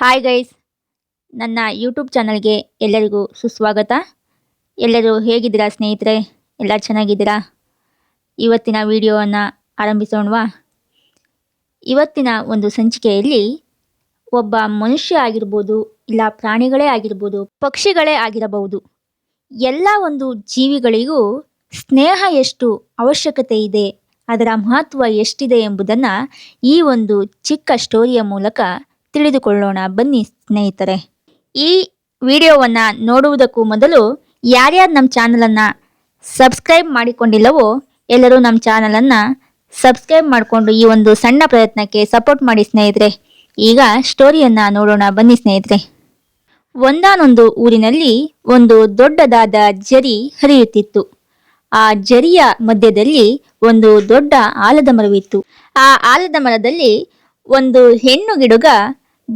Hi guys ನನ್ನ YouTube ಚಾನಲ್ಗೆ ಎಲ್ಲರಿಗೂ ಸುಸ್ವಾಗತ. ಎಲ್ಲರೂ ಹೇಗಿದ್ದೀರಾ ಸ್ನೇಹಿತರೆ? ಎಲ್ಲ ಚೆನ್ನಾಗಿದ್ದೀರಾ? ಇವತ್ತಿನ ವಿಡಿಯೋವನ್ನು ಆರಂಭಿಸೋಣವಾ? ಇವತ್ತಿನ ಒಂದು ಸಂಚಿಕೆಯಲ್ಲಿ ಒಬ್ಬ ಮನುಷ್ಯ ಆಗಿರ್ಬೋದು, ಇಲ್ಲ ಪ್ರಾಣಿಗಳೇ ಆಗಿರ್ಬೋದು, ಪಕ್ಷಿಗಳೇ ಆಗಿರಬಹುದು. ಎಲ್ಲ ಒಂದು ಜೀವಿಗಳಿಗೂ ಸ್ನೇಹ ಎಷ್ಟು ಅವಶ್ಯಕತೆ ಇದೆ, ಅದರ ಮಹತ್ವ ಎಷ್ಟಿದೆ ಎಂಬುದನ್ನು ಈ ಒಂದು ಚಿಕ್ಕ ಸ್ಟೋರಿಯ ಮೂಲಕ ತಿಳಿದುಕೊಳ್ಳೋಣ. ಬನ್ನಿ ಸ್ನೇಹಿತರೆ. ಈ ವಿಡಿಯೋವನ್ನು ನೋಡುವುದಕ್ಕೂ ಮೊದಲು ಯಾರ್ಯಾರು ನಮ್ಮ ಚಾನಲನ್ನು ಸಬ್ಸ್ಕ್ರೈಬ್ ಮಾಡಿಕೊಂಡಿಲ್ಲವೋ ಎಲ್ಲರೂ ನಮ್ಮ ಚಾನಲನ್ನು ಸಬ್ಸ್ಕ್ರೈಬ್ ಮಾಡಿಕೊಂಡು ಈ ಒಂದು ಸಣ್ಣ ಪ್ರಯತ್ನಕ್ಕೆ ಸಪೋರ್ಟ್ ಮಾಡಿ ಸ್ನೇಹಿತರೆ. ಈಗ ಸ್ಟೋರಿಯನ್ನು ನೋಡೋಣ. ಬನ್ನಿ ಸ್ನೇಹಿತರೆ. ಒಂದಾನೊಂದು ಊರಿನಲ್ಲಿ ಒಂದು ದೊಡ್ಡದಾದ ಜರಿ ಹರಿಯುತ್ತಿತ್ತು. ಆ ಜರಿಯ ಮಧ್ಯದಲ್ಲಿ ಒಂದು ದೊಡ್ಡ ಆಲದ ಮರವಿತ್ತು. ಆ ಆಲದ ಮರದಲ್ಲಿ ಒಂದು ಹೆಣ್ಣು ಗಿಡುಗ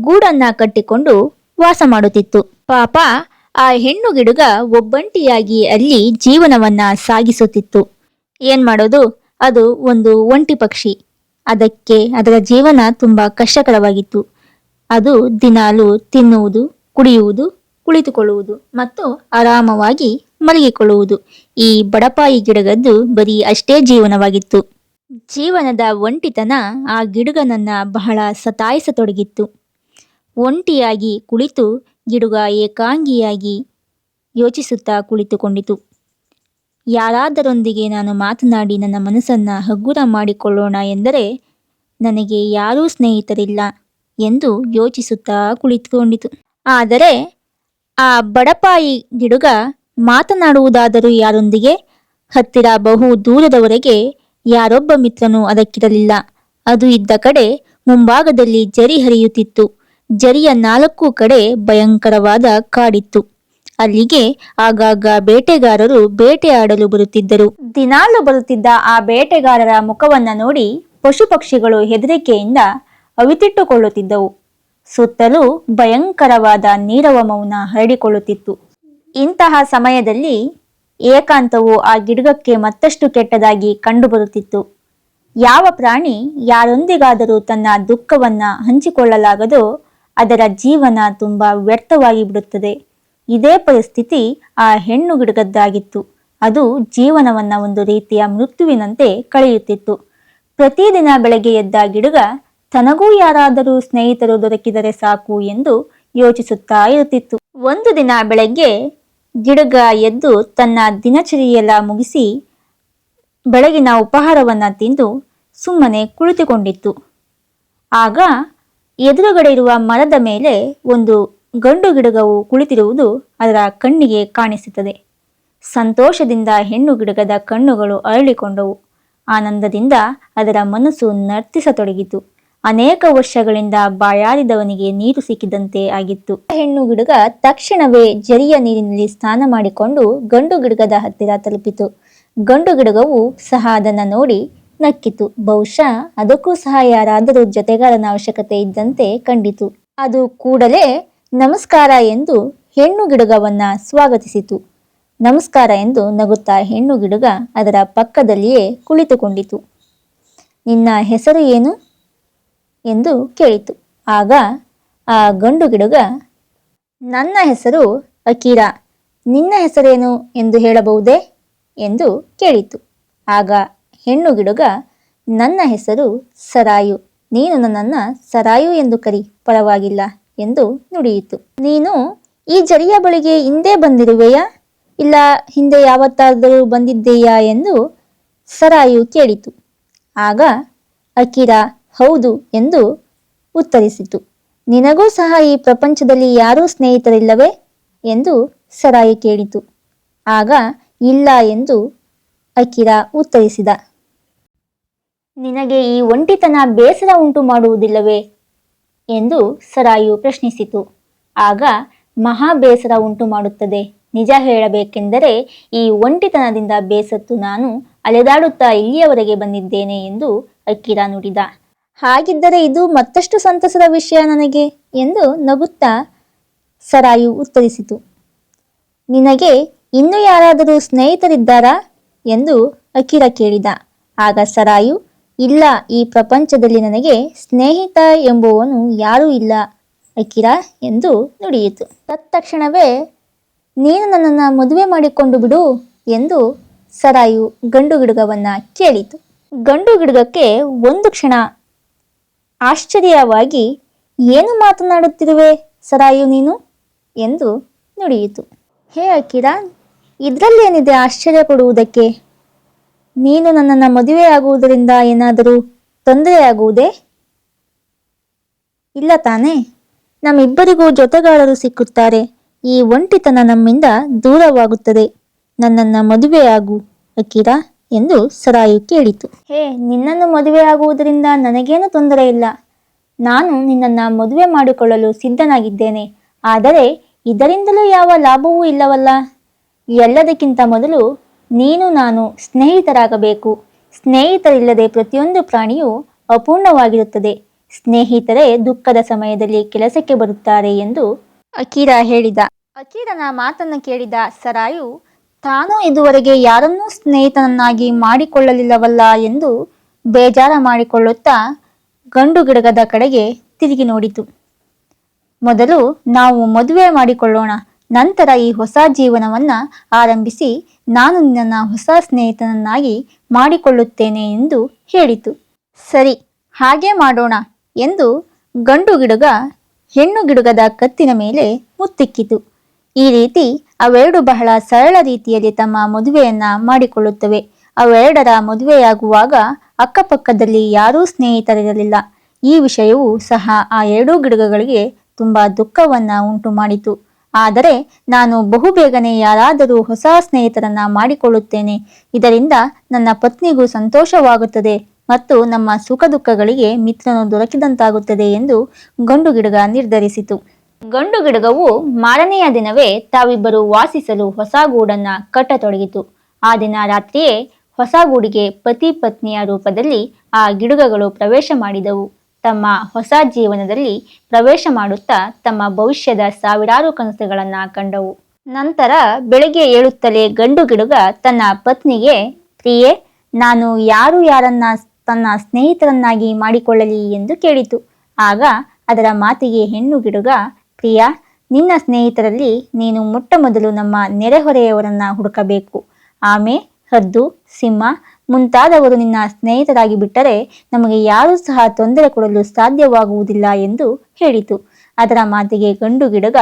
ಗೂಡನ್ನ ಕಟ್ಟಿಕೊಂಡು ವಾಸ ಮಾಡುತ್ತಿತ್ತು. ಪಾಪ ಆ ಹೆಣ್ಣು ಗಿಡುಗ ಒಬ್ಬಂಟಿಯಾಗಿ ಅಲ್ಲಿ ಜೀವನವನ್ನ ಸಾಗಿಸುತ್ತಿತ್ತು. ಏನ್ ಮಾಡೋದು? ಅದು ಒಂದು ಒಂಟಿ ಪಕ್ಷಿ. ಅದಕ್ಕೆ ಅದರ ಜೀವನ ತುಂಬಾ ಕಷ್ಟಕರವಾಗಿತ್ತು. ಅದು ದಿನಾಲು ತಿನ್ನುವುದು, ಕುಡಿಯುವುದು, ಕುಳಿತುಕೊಳ್ಳುವುದು ಮತ್ತು ಆರಾಮವಾಗಿ ಮಲಗಿಕೊಳ್ಳುವುದು. ಈ ಬಡಪಾಯಿ ಗಿಡಗದ್ದು ಬರೀ ಅಷ್ಟೇ ಜೀವನವಾಗಿತ್ತು. ಜೀವನದ ಒಂಟಿತನ ಆ ಗಿಡಗನನ್ನ ಬಹಳ ಸತಾಯಿಸತೊಡಗಿತ್ತು. ಒಂಟಿಯಾಗಿ ಕುಳಿತು ಗಿಡುಗ ಏಕಾಂಗಿಯಾಗಿ ಯೋಚಿಸುತ್ತಾ ಕುಳಿತುಕೊಂಡಿತು. ಯಾರಾದರೊಂದಿಗೆ ನಾನು ಮಾತನಾಡಿ ನನ್ನ ಮನಸ್ಸನ್ನು ಹಗುರ ಮಾಡಿಕೊಳ್ಳೋಣ ಎಂದರೆ ನನಗೆ ಯಾರೂ ಸ್ನೇಹಿತರಿಲ್ಲ ಎಂದು ಯೋಚಿಸುತ್ತಾ ಕುಳಿತುಕೊಂಡಿತು. ಆದರೆ ಆ ಬಡಪಾಯಿ ಗಿಡುಗ ಮಾತನಾಡುವುದಾದರೂ ಯಾರೊಂದಿಗೆ? ಹತ್ತಿರ ಬಹು ದೂರದವರೆಗೆ ಯಾರೊಬ್ಬ ಮಿತ್ರನೂ ಅದಕ್ಕಿರಲಿಲ್ಲ. ಅದು ಇದ್ದ ಕಡೆ ಮುಂಭಾಗದಲ್ಲಿ ಜರಿ ಹರಿಯುತ್ತಿತ್ತು. ಜರಿಯ ನಾಲ್ಕು ಕಡೆ ಭಯಂಕರವಾದ ಕಾಡಿತ್ತು. ಅಲ್ಲಿಗೆ ಆಗಾಗ ಬೇಟೆಗಾರರು ಬೇಟೆಯಾಡಲು ಬರುತ್ತಿದ್ದರು. ದಿನಾಲು ಬರುತ್ತಿದ್ದ ಆ ಬೇಟೆಗಾರರ ಮುಖವನ್ನ ನೋಡಿ ಪಶು ಪಕ್ಷಿಗಳು ಹೆದರಿಕೆಯಿಂದ ಅವಿತಿಟ್ಟುಕೊಳ್ಳುತ್ತಿದ್ದವು. ಸುತ್ತಲೂ ಭಯಂಕರವಾದ ನೀರವ ಮೌನ ಹರಡಿಕೊಳ್ಳುತ್ತಿತ್ತು. ಇಂತಹ ಸಮಯದಲ್ಲಿ ಏಕಾಂತವು ಆ ಗಿಡಗಕ್ಕೆ ಮತ್ತಷ್ಟು ಕೆಟ್ಟದಾಗಿ ಕಂಡುಬರುತ್ತಿತ್ತು. ಯಾವ ಪ್ರಾಣಿ ಯಾರೊಂದಿಗಾದರೂ ತನ್ನ ದುಃಖವನ್ನ ಹಂಚಿಕೊಳ್ಳಲಾಗದೋ ಅದರ ಜೀವನ ತುಂಬಾ ವ್ಯರ್ಥವಾಗಿ ಬಿಡುತ್ತದೆ. ಇದೇ ಪರಿಸ್ಥಿತಿ ಆ ಹೆಣ್ಣು ಗಿಡಗದ್ದಾಗಿತ್ತು ಅದು ಜೀವನವನ್ನ ಒಂದು ರೀತಿಯ ಮೃತ್ಯುವಿನಂತೆ ಕಳೆಯುತ್ತಿತ್ತು. ಪ್ರತಿದಿನ ಬೆಳಗ್ಗೆ ಎದ್ದ ಗಿಡಗ, ತನಗೂ ಯಾರಾದರೂ ಸ್ನೇಹಿತರು ದೊರಕಿದರೆ ಸಾಕು ಎಂದು ಯೋಚಿಸುತ್ತಾ ಇರುತ್ತಿತ್ತು. ಒಂದು ದಿನ ಬೆಳಗ್ಗೆ ಗಿಡಗ ಎದ್ದು ತನ್ನ ದಿನಚರಿಯೆಲ್ಲ ಮುಗಿಸಿ ಬೆಳಗಿನ ಉಪಹಾರವನ್ನ ತಿಂದು ಸುಮ್ಮನೆ ಕುಳಿತುಕೊಂಡಿತ್ತು. ಆಗ ಎದುರುಗಡೆ ಇರುವ ಮರದ ಮೇಲೆ ಒಂದು ಗಂಡು ಗಿಡಗವು ಕುಳಿತಿರುವುದು ಅದರ ಕಣ್ಣಿಗೆ ಕಾಣಿಸುತ್ತದೆ. ಸಂತೋಷದಿಂದ ಹೆಣ್ಣು ಗಿಡಗದ ಕಣ್ಣುಗಳು ಅರಳಿಕೊಂಡವು. ಆನಂದದಿಂದ ಅದರ ಮನಸ್ಸು ನರ್ತಿಸತೊಡಗಿತು. ಅನೇಕ ವರ್ಷಗಳಿಂದ ಬಾಯಾರಿದವನಿಗೆ ನೀರು ಸಿಕ್ಕಿದಂತೆ ಆಗಿತ್ತು. ಹೆಣ್ಣು ಗಿಡಗ ತಕ್ಷಣವೇ ಜರಿಯ ನೀರಿನಲ್ಲಿ ಸ್ನಾನ ಮಾಡಿಕೊಂಡು ಗಂಡು ಗಿಡಗದ ಹತ್ತಿರ ತಲುಪಿತು. ಗಂಡು ಗಿಡಗವು ಸಹ ಅದನ್ನು ನೋಡಿ ನಕ್ಕಿತು. ಬಹುಶಃ ಅದಕ್ಕೂ ಸಹ ಯಾರಾದರೂ ಜೊತೆಗಾರನ ಅವಶ್ಯಕತೆ ಇದ್ದಂತೆ ಕಂಡಿತು. ಅದು ಕೂಡಲೇ ನಮಸ್ಕಾರ ಎಂದು ಹೆಣ್ಣು ಗಿಡುಗವನ್ನ ಸ್ವಾಗತಿಸಿತು. ನಮಸ್ಕಾರ ಎಂದು ನಗುತ್ತಾ ಹೆಣ್ಣು ಗಿಡುಗ ಅದರ ಪಕ್ಕದಲ್ಲಿಯೇ ಕುಳಿತುಕೊಂಡಿತು. ನಿನ್ನ ಹೆಸರು ಏನು? ಎಂದು ಕೇಳಿತು. ಆಗ ಆ ಗಂಡು ಗಿಡುಗ, ನನ್ನ ಹೆಸರು ಅಕೀರಾ. ನಿನ್ನ ಹೆಸರೇನು ಎಂದು ಹೇಳಬಹುದೇ? ಎಂದು ಕೇಳಿತು. ಆಗ ಹೆಣ್ಣು ಗಿಡುಗ ನನ್ನ ಹೆಸರು ಸರಾಯು. ನೀನು ನನ್ನನ್ನು ಸರಾಯು ಎಂದು ಕರಿ, ಪರವಾಗಿಲ್ಲ ಎಂದು ನುಡಿಯಿತು. ನೀನು ಈ ಜರಿಯ ಬಳಿಗೆ ಹಿಂದೆ ಬಂದಿರುವೆಯಾ? ಇಲ್ಲ, ಹಿಂದೆ ಯಾವತ್ತಾದರೂ ಬಂದಿದ್ದೀಯಾ ಎಂದು ಸರಾಯು ಕೇಳಿತು. ಆಗ, ಅಕಿರಾ, ಹೌದು ಎಂದು ಉತ್ತರಿಸಿತು. ನಿನಗೂ ಸಹ ಈ ಪ್ರಪಂಚದಲ್ಲಿ ಯಾರೂ ಸ್ನೇಹಿತರಿಲ್ಲವೇ ಎಂದು ಸರಾಯು ಕೇಳಿತು. ಆಗ, ಇಲ್ಲ ಎಂದು ಅಕಿರಾ ಉತ್ತರಿಸಿದ. ನಿನಗೆ ಈ ಒಂಟಿತನ ಬೇಸರ ಉಂಟು ಮಾಡುವುದಿಲ್ಲವೇ? ಎಂದು ಸರಾಯು ಪ್ರಶ್ನಿಸಿತು. ಆಗ ಮಹಾ ಬೇಸರ ಉಂಟು ಮಾಡುತ್ತದೆ. ನಿಜ ಹೇಳಬೇಕೆಂದರೆ, ಈ ಒಂಟಿತನದಿಂದ ಬೇಸತ್ತು ನಾನು ಅಲೆದಾಡುತ್ತಾ ಇಲ್ಲಿಯವರೆಗೆ ಬಂದಿದ್ದೇನೆ ಎಂದು ಅಕ್ಕಿರ ನುಡಿದ. ಹಾಗಿದ್ದರೆ ಇದು ಮತ್ತಷ್ಟು ಸಂತಸದ ವಿಷಯ ನನಗೆ? ಎಂದು ನಗುತ್ತಾ ಸರಾಯು ಉತ್ತರಿಸಿತು. ನಿನಗೆ ಇನ್ನು ಯಾರಾದರೂ ಸ್ನೇಹಿತರಿದ್ದಾರಾ? ಎಂದು ಅಕಿರ ಕೇಳಿದ. ಆಗ ಸರಾಯು ಇಲ್ಲ, ಈ ಪ್ರಪಂಚದಲ್ಲಿ ನನಗೆ ಸ್ನೇಹಿತ ಎಂಬುವನು ಯಾರೂ ಇಲ್ಲ, ಅಕಿರಾ, ಎಂದು ನುಡಿಯಿತು. ತತ್ಕ್ಷಣವೇ, ನೀನು ನನ್ನನ್ನು ಮದುವೆ ಮಾಡಿಕೊಂಡು ಬಿಡು, ಎಂದು ಸರಾಯು ಗಂಡು ಗಿಡುಗವನ್ನು ಕೇಳಿತು. ಗಂಡು ಗಿಡುಗಕ್ಕೆ ಒಂದು ಕ್ಷಣ ಆಶ್ಚರ್ಯವಾಗಿ, ಏನು ಮಾತನಾಡುತ್ತಿರುವೆ ಸರಾಯು ನೀನು, ಎಂದು ನುಡಿಯಿತು. ಹೇ ಅಕಿರಾ ಇದರಲ್ಲೇನಿದೆ ಆಶ್ಚರ್ಯ ಪಡುವುದಕ್ಕೆ ನೀನು ನನ್ನನ್ನು ಮದುವೆಯಾಗುವುದರಿಂದ ಏನಾದರೂ ತೊಂದರೆಯಾಗುವುದೇ? ಇಲ್ಲ ತಾನೇ. ನಮ್ಮಿಬ್ಬರಿಗೂ ಜೊತೆಗಾರರು ಸಿಕ್ಕುತ್ತಾರೆ. ಈ ಒಂಟಿತನ ನಮ್ಮಿಂದ ದೂರವಾಗುತ್ತದೆ. ನನ್ನನ್ನು ಮದುವೆಯಾಗು, ಅಕಿರಾ? ಎಂದು ಸರಾಯು ಕೇಳಿತು. ಹೇ, ನಿನ್ನನ್ನು ಮದುವೆಯಾಗುವುದರಿಂದ ನನಗೇನು ತೊಂದರೆ ಇಲ್ಲ. ನಾನು ನಿನ್ನನ್ನು ಮದುವೆ ಮಾಡಿಕೊಳ್ಳಲು ಸಿದ್ಧನಾಗಿದ್ದೇನೆ. ಆದರೆ ಇದರಿಂದಲೂ ಯಾವ ಲಾಭವೂ ಇಲ್ಲವಲ್ಲ. ಎಲ್ಲದಕ್ಕಿಂತ ಮೊದಲು ನೀನು ನಾನು ಸ್ನೇಹಿತರಾಗಬೇಕು. ಸ್ನೇಹಿತರಿಲ್ಲದೆ ಪ್ರತಿಯೊಂದು ಪ್ರಾಣಿಯು ಅಪೂರ್ಣವಾಗಿರುತ್ತದೆ. ಸ್ನೇಹಿತರೇ ದುಃಖದ ಸಮಯದಲ್ಲಿ ಕೆಲಸಕ್ಕೆ ಬರುತ್ತಾರೆ ಎಂದು ಅಕೀರ ಹೇಳಿದ. ಅಕೀರನ ಮಾತನ್ನು ಕೇಳಿದ ಸರಾಯು, ತಾನು ಇದುವರೆಗೆ ಯಾರನ್ನೂ ಸ್ನೇಹಿತನನ್ನಾಗಿ ಮಾಡಿಕೊಳ್ಳಲಿಲ್ಲವಲ್ಲ ಎಂದು ಬೇಜಾರ ಮಾಡಿಕೊಳ್ಳುತ್ತಾ ಗಂಡು ಗಿಡಗದ ಕಡೆಗೆ ತಿರುಗಿ ನೋಡಿತು. ಮೊದಲು ನಾವು ಮದುವೆ ಮಾಡಿಕೊಳ್ಳೋಣ ನಂತರ ಈ ಹೊಸ ಜೀವನವನ್ನ ಆರಂಭಿಸಿ ನಾನು ನಿನ್ನನ್ನು ಹೊಸ ಸ್ನೇಹಿತನನ್ನಾಗಿ ಮಾಡಿಕೊಳ್ಳುತ್ತೇನೆ ಎಂದು ಹೇಳಿತು. ಸರಿ, ಹಾಗೆ ಮಾಡೋಣ ಎಂದು ಗಂಡು ಗಿಡುಗ, ಹೆಣ್ಣು ಗಿಡುಗದ ಕತ್ತಿನ ಮೇಲೆ ಮುತ್ತಿಕ್ಕಿತು. ಈ ರೀತಿ ಅವೆರಡು ಬಹಳ ಸರಳ ರೀತಿಯಲ್ಲಿ ತಮ್ಮ ಮದುವೆಯನ್ನ ಮಾಡಿಕೊಳ್ಳುತ್ತವೆ. ಅವೆರಡರ ಮದುವೆಯಾಗುವಾಗ ಅಕ್ಕಪಕ್ಕದಲ್ಲಿ ಯಾರೂ ಸ್ನೇಹಿತರಿರಲಿಲ್ಲ. ಈ ವಿಷಯವು ಸಹ ಆ ಎರಡೂ ಗಿಡಗಳಿಗೆ ತುಂಬಾ ದುಃಖವನ್ನ ಉಂಟು ಮಾಡಿತು ಆದರೆ ನಾನು ಬಹುಬೇಗನೆ ಯಾರಾದರೂ ಹೊಸ ಸ್ನೇಹಿತರನ್ನ ಮಾಡಿಕೊಳ್ಳುತ್ತೇನೆ. ಇದರಿಂದ ನನ್ನ ಪತ್ನಿಗೂ ಸಂತೋಷವಾಗುತ್ತದೆ ಮತ್ತು ನಮ್ಮ ಸುಖ ದುಃಖಗಳಿಗೆ ಮಿತ್ರನು ದೊರಕಿದಂತಾಗುತ್ತದೆ ಎಂದು ಗಂಡು ಗಿಡಗ ನಿರ್ಧರಿಸಿತು. ಗಂಡು ಗಿಡಗವು ಮಾರನೆಯ ದಿನವೇ ತಾವಿಬ್ಬರು ವಾಸಿಸಲು ಹೊಸ ಗೂಡನ್ನ ಕಟ್ಟತೊಡಗಿತು. ಆ ದಿನ ರಾತ್ರಿಯೇ ಹೊಸ ಗೂಡಿಗೆ ಪತಿ ಪತ್ನಿಯ ರೂಪದಲ್ಲಿ ಆ ಗಿಡುಗಗಳು ಪ್ರವೇಶ ಮಾಡಿದವು. ತಮ್ಮ ಹೊಸ ಜೀವನದಲ್ಲಿ ಪ್ರವೇಶ ಮಾಡುತ್ತಾ ತಮ್ಮ ಭವಿಷ್ಯದ ಸಾವಿರಾರು ಕನಸುಗಳನ್ನು ಕಂಡವು. ನಂತರ ಬೆಳಿಗ್ಗೆ ಏಳುತ್ತಲೇ ಗಂಡು ಗಿಡುಗ ತನ್ನ ಪತ್ನಿಗೆ, ಪ್ರಿಯೆ, ನಾನು ಯಾರು ಯಾರನ್ನ ತನ್ನ ಸ್ನೇಹಿತರನ್ನಾಗಿ ಮಾಡಿಕೊಳ್ಳಲಿ ಎಂದು ಕೇಳಿತು. ಆಗ ಅದರ ಮಾತಿಗೆ ಹೆಣ್ಣು ಗಿಡುಗ, ಪ್ರಿಯಾ, ನಿನ್ನ ಸ್ನೇಹಿತರಲ್ಲಿ ನೀನು ಮೊಟ್ಟ ಮೊದಲು ನಮ್ಮ ನೆರೆಹೊರೆಯವರನ್ನ ಹುಡುಕಬೇಕು. ಆಮೆ, ಹದ್ದು, ಸಿಂಹ ಮುಂತಾದವರು ನಿನ್ನ ಸ್ನೇಹಿತರಾಗಿ ಬಿಟ್ಟರೆ ನಮಗೆ ಯಾರೂ ಸಹ ತೊಂದರೆ ಕೊಡಲು ಸಾಧ್ಯವಾಗುವುದಿಲ್ಲ ಎಂದು ಹೇಳಿತು. ಅದರ ಮಾತಿಗೆ ಗಂಡು ಗಿಡಗ,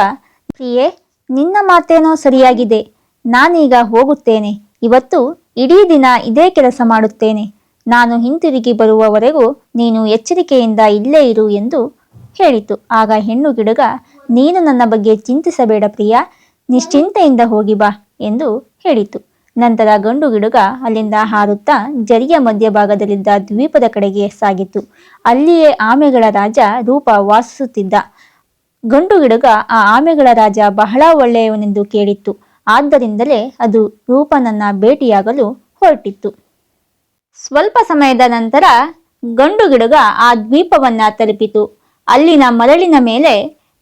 ಪ್ರಿಯೆ, ನಿನ್ನ ಮಾತೇನೋ ಸರಿಯಾಗಿದೆ. ನಾನೀಗ ಹೋಗುತ್ತೇನೆ. ಇವತ್ತು ಇಡೀ ದಿನ ಇದೇ ಕೆಲಸ ಮಾಡುತ್ತೇನೆ. ನಾನು ಹಿಂತಿರುಗಿ ಬರುವವರೆಗೂ ನೀನು ಎಚ್ಚರಿಕೆಯಿಂದ ಇಲ್ಲೇ ಇರು ಎಂದು ಹೇಳಿತು. ಆಗ ಹೆಣ್ಣು ಗಿಡಗ, ನೀನು ನನ್ನ ಬಗ್ಗೆ ಚಿಂತಿಸಬೇಡ ಪ್ರಿಯ. ನಿಶ್ಚಿಂತೆಯಿಂದ ಹೋಗಿ ಬಾ ಎಂದು ಹೇಳಿತು. ನಂತರ ಗಂಡು ಗಿಡುಗ ಅಲ್ಲಿಂದ ಹಾರುತ್ತಾ ಜರಿಯ ಮಧ್ಯಭಾಗದಲ್ಲಿದ್ದ ದ್ವೀಪದ ಕಡೆಗೆ ಸಾಗಿತು. ಅಲ್ಲಿಯೇ ಆಮೆಗಳ ರಾಜ ರೂಪ ವಾಸಿಸುತ್ತಿದ್ದ. ಗಂಡು ಗಿಡುಗ ಆ ಆಮೆಗಳ ರಾಜ ಬಹಳ ಒಳ್ಳೆಯವನೆಂದು ಕೇಳಿತ್ತು. ಆದ್ದರಿಂದಲೇ ಅದು ರೂಪನನ್ನ ಭೇಟಿಯಾಗಲು ಹೊರಟಿತ್ತು. ಸ್ವಲ್ಪ ಸಮಯದ ನಂತರ ಗಂಡು ಗಿಡುಗ ಆ ದ್ವೀಪವನ್ನ ತಲುಪಿತು. ಅಲ್ಲಿನ ಮರಳಿನ ಮೇಲೆ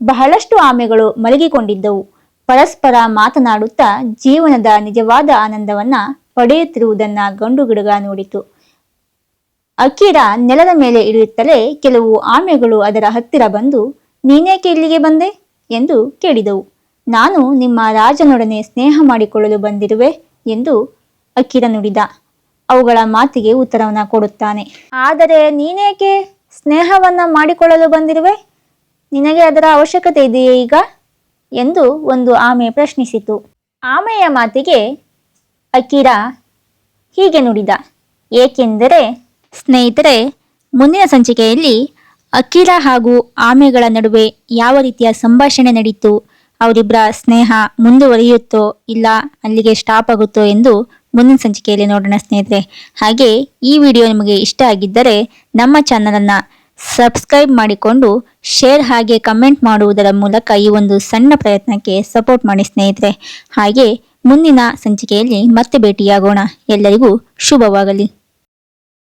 ಬಹಳಷ್ಟು ಆಮೆಗಳು ಮಲಗಿಕೊಂಡಿದ್ದವು. ಪರಸ್ಪರ ಮಾತನಾಡುತ್ತಾ ಜೀವನದ ನಿಜವಾದ ಆನಂದವನ್ನ ಪಡೆಯುತ್ತಿರುವುದನ್ನ ಗಂಡು ಗಿಡುಗ ನೋಡಿತು. ಅಕೀರ ನೆಲದ ಮೇಲೆ ಇಳಿಯುತ್ತಲೇ ಕೆಲವು ಆಮೆಗಳು ಅದರ ಹತ್ತಿರ ಬಂದು ನೀನೇಕೆ ಇಲ್ಲಿಗೆ ಬಂದೆ? ಎಂದು ಕೇಳಿದವು. ನಾನು ನಿಮ್ಮ ರಾಜನೊಡನೆ ಸ್ನೇಹ ಮಾಡಿಕೊಳ್ಳಲು ಬಂದಿರುವೆ ಎಂದು ಅಕ್ಕಿರ ನುಡಿದ. ಅವುಗಳ ಮಾತಿಗೆ ಉತ್ತರವನ್ನ ಕೊಡುತ್ತಾನೆ. ಆದರೆ ನೀನೇಕೆ ಸ್ನೇಹವನ್ನ ಮಾಡಿಕೊಳ್ಳಲು ಬಂದಿರುವೆ? ನಿನಗೆ ಅದರ ಅವಶ್ಯಕತೆ ಇದೆಯೇ ಈಗ? ಎಂದು ಒಂದು ಆಮೆ ಪ್ರಶ್ನಿಸಿತು. ಆಮೆಯ ಮಾತಿಗೆ ಅಕಿರ ಹೀಗೆ ನುಡಿದ. ಏಕೆಂದರೆ, ಸ್ನೇಹಿತರೆ, ಮುಂದಿನ ಸಂಚಿಕೆಯಲ್ಲಿ ಅಕಿರ ಹಾಗೂ ಆಮೆಗಳ ನಡುವೆ ಯಾವ ರೀತಿಯ ಸಂಭಾಷಣೆ ನಡೀತು, ಅವರಿಬ್ಬರ ಸ್ನೇಹ ಮುಂದುವರಿಯುತ್ತೋ ಇಲ್ಲ, ಅಲ್ಲಿಗೆ ಸ್ಟಾಪ್ ಆಗುತ್ತೋ ಎಂದು ಮುಂದಿನ ಸಂಚಿಕೆಯಲ್ಲಿ ನೋಡೋಣ ಸ್ನೇಹಿತರೆ. ಹಾಗೆ ಈ ವಿಡಿಯೋ ನಿಮಗೆ ಇಷ್ಟ ಆಗಿದ್ದರೆ ನಮ್ಮ ಚಾನಲನ್ನು ಸಬ್ಸ್ಕ್ರೈಬ್ ಮಾಡಿಕೊಂಡು ಶೇರ್ ಹಾಗೆ ಕಮೆಂಟ್ ಮಾಡುವುದರ ಮೂಲಕ ಈ ಒಂದು ಸಣ್ಣ ಪ್ರಯತ್ನಕ್ಕೆ ಸಪೋರ್ಟ್ ಮಾಡಿ ಸ್ನೇಹಿತರೆ. ಹಾಗೆ ಮುಂದಿನ ಸಂಚಿಕೆಯಲ್ಲಿ ಮತ್ತೆ ಭೇಟಿಯಾಗೋಣ. ಎಲ್ಲರಿಗೂ ಶುಭವಾಗಲಿ.